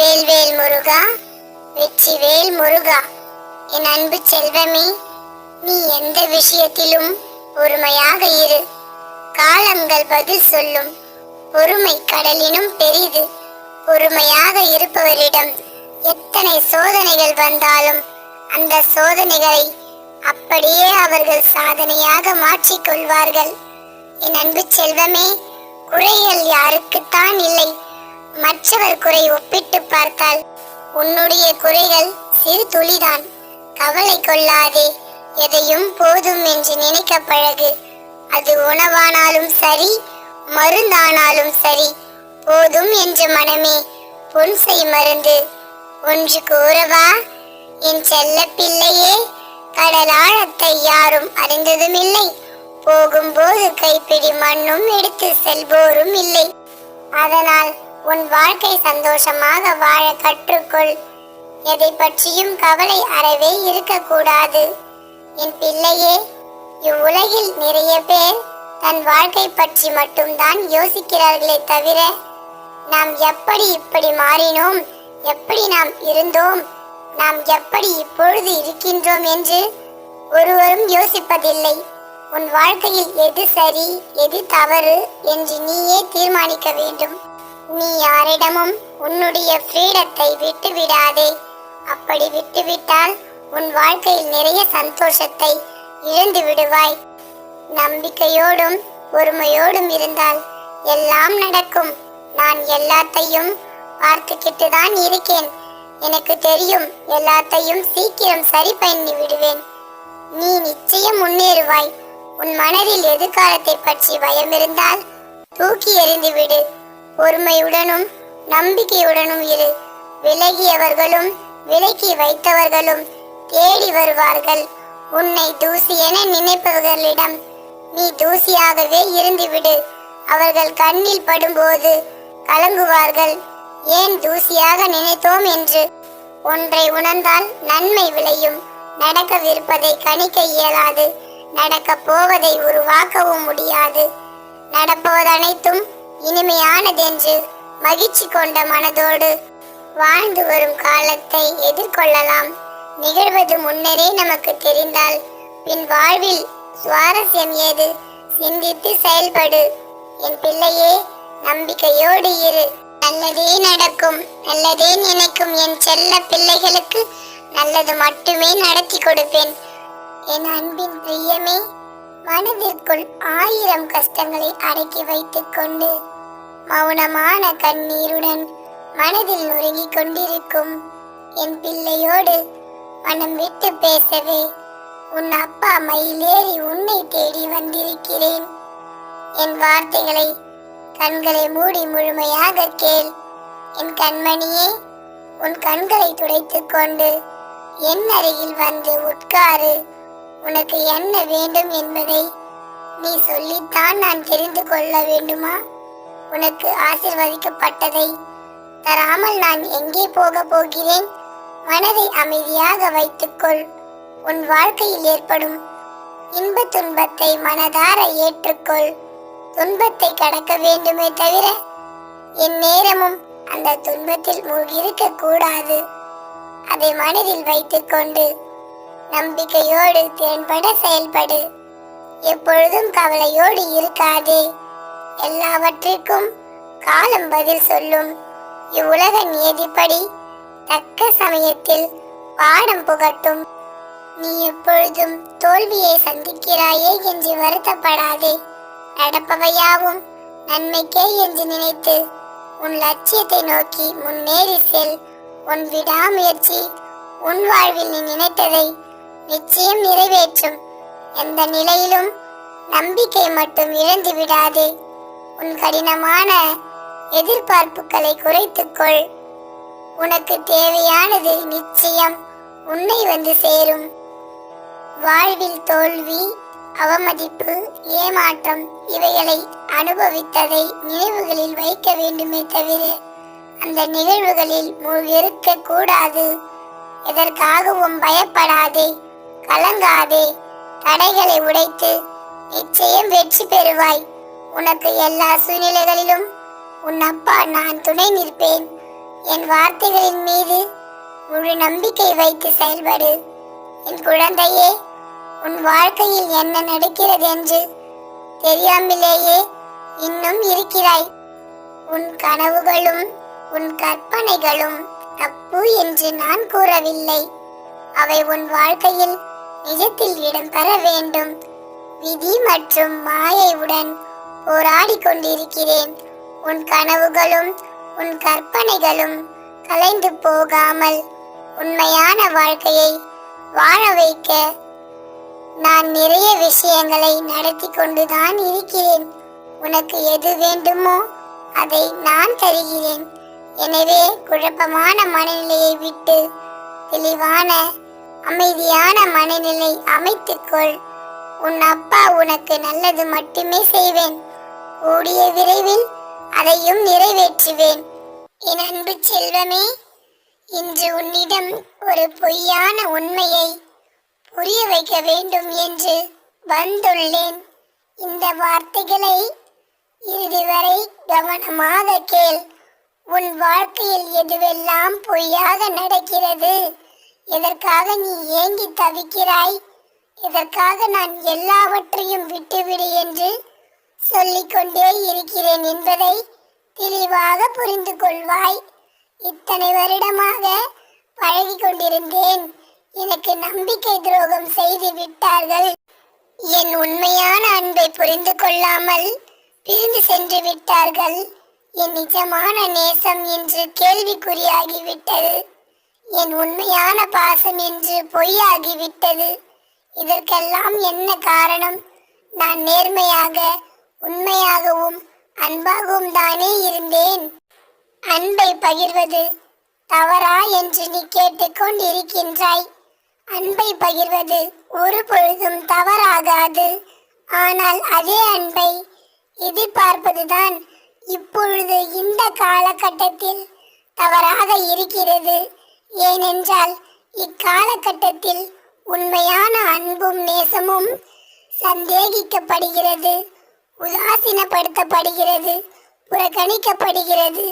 வேல்வேல் முருகா வெற்றி வேல் முருகா. என் அன்பு செல்வமே நீ எந்த விஷயத்திலும் பொறுமையாக இரு. காலங்கள் பதில் சொல்லும். பொறுமை கடலினும் பெரிது. பொறுமையாக இருப்பவரிடம் எத்தனை சோதனைகள் வந்தாலும் அந்த சோதனைகளை அப்படியே அவர்கள் சாதனையாக மாற்றிக்கொள்வார்கள். என் அன்பு செல்வமே குறைகள் யாருக்குத்தான் இல்லை. மற்றவர் குறை ஒப்பிட்டு பார்த்தால் உன்னுடைய குறைகள் சிறு துளிதான். கவலை கொள்ளாதே எதையும் போதும் என்று நினைக்க பழகு. அது உணவானாலும் சரி மருந்தானாலும் சரி போதும் என்ற மனமே பொன்சை மருந்து. ஒன்று கூறவா? என் செல்ல பிள்ளையே கடலாழத்தை யாரும் அறிந்ததுமில்லை. போகும்போது கைப்பிடி மண்ணும் எடுத்து செல்வோரும் இல்லை. அதனால் உன் வாழ்க்கை சந்தோஷமாக வாழ கற்றுக்கொள். எதை பற்றியும் கவலை அறவே இருக்கக்கூடாது. என் பிள்ளையே இவ்வுலகில் நிறைய பேர் தன் வாழ்க்கை பற்றி மட்டும்தான் யோசிக்கிறார்களே தவிர நாம் எப்படி இப்படி மாறினோம் எப்படி நாம் இருந்தோம் நாம் எப்படி இப்பொழுது இருக்கின்றோம் என்று ஒருவரும் யோசிப்பதில்லை. உன் வாழ்க்கையில் எது சரி எது தவறு என்று நீயே தீர்மானிக்க வேண்டும். நீ யாரிடமும் உன்னுடைய ஃப்ரீடத்தை விட்டு விடாதே அப்படி விட்டுவிட்டால் உன் வாழ்க்கையில் நிறைய சந்தோஷத்தை இழந்து விடுவாய். நம்பிக்கையோடும் பொறுமையோடும் இருந்தால் எல்லாம் நடக்கும். நான் எல்லாத்தையும் பார்த்துக்கிட்டு தான் இருக்கேன். எனக்கு தெரியும் எல்லாத்தையும் சீக்கிரம் சரி பண்ணி விடுவேன். நீ நிச்சயம் முன்னேறுவாய். உன் மனதில் எதிர்காலத்தை பற்றி பயம் இருந்தால் தூக்கி எறிந்து விடு. பொறுமையுடனும் நம்பிக்கையுடனும் இரு. விலகியவர்களும் விலக்கி வைத்தவர்களும் தேடி வருவார்கள். உன்னை தூசி என நினைப்பவர்களிடம் நீ தூசியாகவே இருந்துவிடு. அவர்கள் கண்ணில் படும்போது கலங்குவார்கள். ஏன் தூசியாக நினைத்தோம் என்று? ஒன்றை உணர்ந்தால் நன்மை விளையும். நடக்கவிருப்பதை கணிக்க இயலாது. நடக்கப் போவதை உருவாக்கவும் முடியாது. நடப்பதனைத்தும் இனிமையானதென்று மகிழ்ச்சி கொண்ட மனதோடு வாழ்ந்து வரும் காலத்தை எதிர்கொள்ளலாம். நிகழ்வது முன்னரே நமக்கு தெரிந்தால் பின் வாழ்வில் சுவாரஸ்யம் ஏது? சிந்தித்து செயல்படு. என் பிள்ளையே நம்பிக்கையோடு இரு. நல்லதே நடக்கும் நல்லதே நினைக்கும் என் செல்ல பிள்ளைகளுக்கு நல்லது மட்டுமே நடத்தி கொடுப்பேன். என் அன்பின் பிரியமே மனதிற்குள் ஆயிரம் கஷ்டங்களை அடக்கி வைத்துக் கொண்டு மௌனமான கண்ணீருடன் மனதில் நொறுங்கிக் கொண்டிருக்கும் என் பிள்ளையோடு மனம் விட்டு பேசவே உன் அப்பா மயிலேறி உன்னை தேடி வந்திருக்கிறேன். என் வார்த்தைகளை கண்களை மூடி முழுமையாக கேள். என் கண்மணியே உன் கண்களை துடைத்துக் கொண்டு என் அருகில் வந்து உட்காரு. உனக்கு என்ன வேண்டும் என்பதை நீ சொல்லித்தான் நான் தெரிந்து கொள்ள வேண்டுமா? உனக்கு ஆசிர்வதிக்கப்பட்டதை தராமல் நான் எங்கே போக போகிறேன்? மனதை அமைதியாக வைத்துக்கொள். உன் வாழ்க்கையில் ஏற்படும் இன்ப துன்பத்தை மனதார ஏற்றுக்கொள். துன்பத்தை கடக்க வேண்டுமே தவிர என் நேரமும் அந்த துன்பத்தில் மூழ்கியிருக்க கூடாது. அதை மனதில் வைத்துக்கொண்டு நம்பிக்கையோடு திறன்பட செயல்படு. எப்பொழுதும் கவலையோடு இருக்காதே. எல்லாவற்றிற்கும் காலம் பதில் சொல்லும். இவ்வுலக நியதிப்படி தக்க சமயத்தில் பாடம் புகட்டும். நீ எப்பொழுதும் தோல்வியை சந்திக்கிறாயே என்று வருத்தப்படாதே. நடப்பவையாவும் நன்மைக்கே என்று நினைத்து உன் லட்சியத்தை நோக்கி முன்னேறி செல். உன் விடாமுயற்சி உன் வாழ்வில் நீ நினைத்ததை நிச்சயம் நிறைவேற்றும். எந்த நிலையிலும் நம்பிக்கை மட்டும் இழந்து விடாதே. உன் கடினமான எதிர்பார்ப்புகளை குறைத்துக்கொள் உனக்கு தேவையானது நிச்சயம் உன்னை வந்து சேரும். வாழ்வில் தோல்வி அவமதிப்பு ஏமாற்றம் இவைகளை அனுபவித்ததை நினைவுகளில் வைக்க வேண்டுமே தவிர அந்த நிகழ்வுகளில் மூழ்கிருக்க கூடாது எதற்காகவும் பயப்படாதே. கலங்காதே. தடைகளை உடைத்து நிச்சயம் வெற்றி பெறுவாய். உனக்கு எல்லா சூழ்நிலைகளிலும் உன் அப்பா நான் துணை நிற்பேன். என் வார்த்தைகளின் மீது முழு நம்பிக்கை வைத்து செயல்படு. என் குழந்தையே உன் வாழ்க்கையில் என்ன நடக்கிறது என்று தெரியாமலேயே இன்னும் இருக்கிறாய். உன் கனவுகளும் உன் கற்பனைகளும் தப்பு என்று நான் கூறவில்லை. அவை உன் வாழ்க்கையில் நிஜத்தில் இடம்பெற வேண்டும். விதி மற்றும் மாயையுடன் போராடி கொண்டிருக்கிறேன். உன் கனவுகளும் உன் கற்பனைகளும் கலைந்து போகாமல் உண்மையான வாழ்க்கையை வாழ வைக்க நான் நிறைய விஷயங்களை நடத்தி கொண்டுதான் இருக்கிறேன். உனக்கு எது வேண்டுமோ அதை நான் தருகிறேன். எனவே குழப்பமான மனநிலையை விட்டு தெளிவான அமைதியான மனநிலை அமைத்துக்கொள். உன் அப்பா உனக்கு நல்லது மட்டுமே செய்வேன். கூடிய விரைவில் அதையும் நிறைவேற்றுவேன். என் அன்பு செல்வமே இன்று உன்னிடம் ஒரு பொய்யான உண்மையை புரிய வைக்க வேண்டும் என்று வந்துள்ளேன். இந்த வார்த்தைகளை இறுதி வரை கவனமாக கேள். உன் வாழ்க்கையில் எதுவெல்லாம் பொய்யாக நடக்கிறது? இதற்காக நீ ஏங்கி தவிக்கிறாய்? இதற்காக நான் எல்லாவற்றையும் விட்டுவிடு என்று சொல்லிக்கொண்டே இருக்கிறேன் என்பதை தெளிவாக புரிந்து கொள்வாய். இத்தனை வருடமாக பழகி கொண்டிருந்தேன் எனக்கு நம்பிக்கை துரோகம் செய்து விட்டார்கள். என் உண்மையான அன்பை புரிந்து கொள்ளாமல் பிரிந்து சென்று விட்டார்கள். என் நிஜமான நேசம் என்று கேள்விக்குறியாகிவிட்டது. என் உண்மையான பாசம் என்று பொய்யாகிவிட்டது. இதற்கெல்லாம் என்ன காரணம்? நான் நேர்மையாக உண்மையாகவும் அன்பாகவும் தானே இருந்தேன். அன்பை பகிர்வது தவறா என்று நீ கேட்டுக்கொண்டிருக்கின்றாய். அன்பை பகிர்வது ஒரு பொழுதும் தவறாகாது. ஆனால் அதே அன்பை எதிர்பார்ப்பதுதான் இப்பொழுது இந்த காலகட்டத்தில் தவறாக இருக்கிறது. ஏனென்றால் இக்காலகட்டத்தில் உண்மையான அன்பும் நேசமும் சந்தேகிக்கப்படுகிறது உதாசீனப்படுத்தப்படுகிறது புறக்கணிக்கப்படுகிறது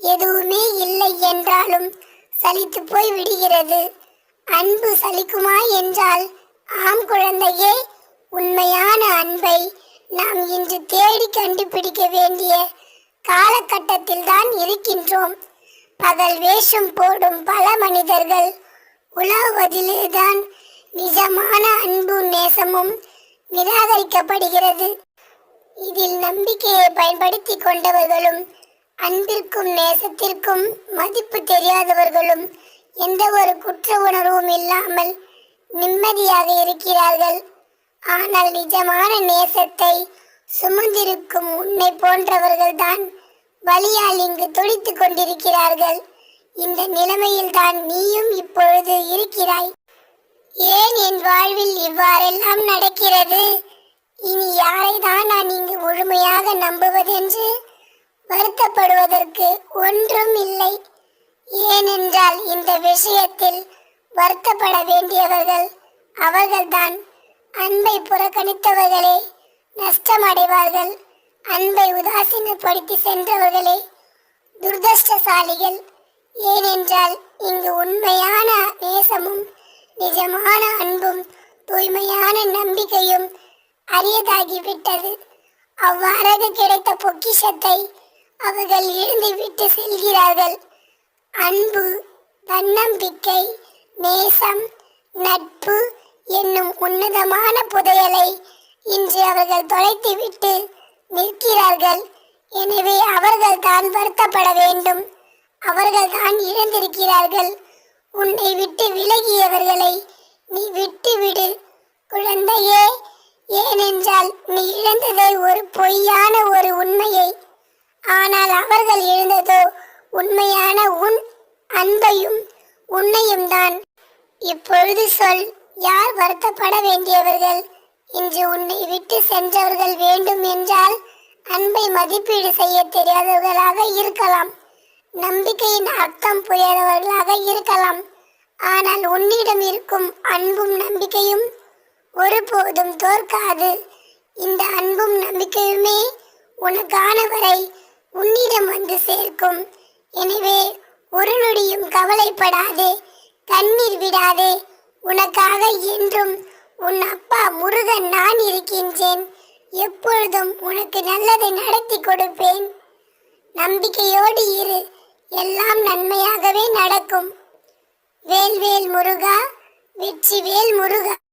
எதுவுமே இல்லை என்றாலும் சலித்து போய் விடுகிறது அன்பு சலிக்குமா என்றால் ஆம் குழந்தையே உண்மையான அன்பை நாம் இன்று தேடி கண்டுபிடிக்க வேண்டிய காலகட்டத்தில் தான் இருக்கின்றோம். பகல் வேஷம் போடும் பல மனிதர்கள். உலாவதிலேதான் நிஜமான அன்பும் நேசமும் நிராகரிக்கப்படுகிறது. இதில் நம்பிக்கையை பயன்படுத்தி கொண்டவர்களும் அன்பிற்கும் நேசத்திற்கும் மதிப்பு தெரியாதவர்களும் எந்த ஒரு குற்ற உணர்வும் இல்லாமல் நிம்மதியாக இருக்கிறார்கள். ஆனால் நிஜமான நேசத்தை சுமந்திருக்கும் உன்னை போன்றவர்கள்தான் வழியால் இங்கு துடித்துக் கொண்டிருக்கிறார்கள். இந்த நிலைமையில் தான் நீயும் இப்பொழுது இருக்கிறாய். ஏன் என் வாழ்வில் இவ்வாறெல்லாம் நடக்கிறது? இனி யாரை தான் நான் இங்கு முழுமையாக நம்புவதென்று வருத்தப்படுவதற்கு ஒன்றும் இல்லை. ஏனென்றால் இந்த விஷயத்தில் வருத்தப்பட வேண்டியவர்கள் அவர்கள்தான். அன்பை புறக்கணித்தவர்களே நஷ்டமடைவார்கள். அன்பை உதாசீனப்படுத்தி சென்றவர்களே துர்தஷ்டசாலிகள் ஏனென்றால் இங்கு உண்மையான நேசமும் நிஜமான அன்பும் தூய்மையான நம்பிக்கையும் அரியதாகிவிட்டது. அவ்வாறாக கிடைத்த பொக்கிஷத்தை அவர்கள் இழந்துவிட்டு செல்கிறார்கள். அன்பு தன்னம்பிக்கை நேசம் நட்பு என்னும் உன்னதமான புதையலை இன்று அவர்கள் தொலைத்துவிட்டு நிற்கிறார்கள். எனவே அவர்கள் தான் வருத்தப்பட வேண்டும். அவர்கள் தான் இழந்திருக்கிறார்கள். உன்னை விட்டு விலகியவர்களை நீ விட்டு விடு குழந்தையே ஏனென்றால் நீ இழந்ததை ஒரு பொய்யான ஒரு உண்மையை. ஆனால் அவர்கள் இழந்ததோ உண்மையான உன் அன்பையும் உன்னையும் தான் இப்பொழுது சொல் யார் வருத்தப்பட வேண்டியவர்கள்? இன்று உன்னை விட்டு சென்றவர்கள் வேண்டும் என்றால் அன்பை மதிப்பீடு செய்ய தெரியாதவர்களாக இருக்கலாம். நம்பிக்கையின் அர்த்தம் புரியாதவர்களாக இருக்கலாம். ஆனால் உன்னிடம் இருக்கும் அன்பும் நம்பிக்கையும் ஒருபோதும் தோற்காது. இந்த அன்பும் நம்பிக்கையுமே உனக்கான வரை உன்னிடம் வந்து சேர்க்கும். எனவே ஒரு நொடியும் கவலைப்படாதே கண்ணீர் விடாதே. உனக்காக என்றும் உன் அப்பா முருகன் நான் இருக்கின்றேன். எப்பொழுதும் உனக்கு நல்லதை நடத்தி கொடுப்பேன். நம்பிக்கையோடு இரு. எல்லாம் நன்மையாகவே நடக்கும். வேல்வேல் முருகா வெற்றி வேல் முருகா.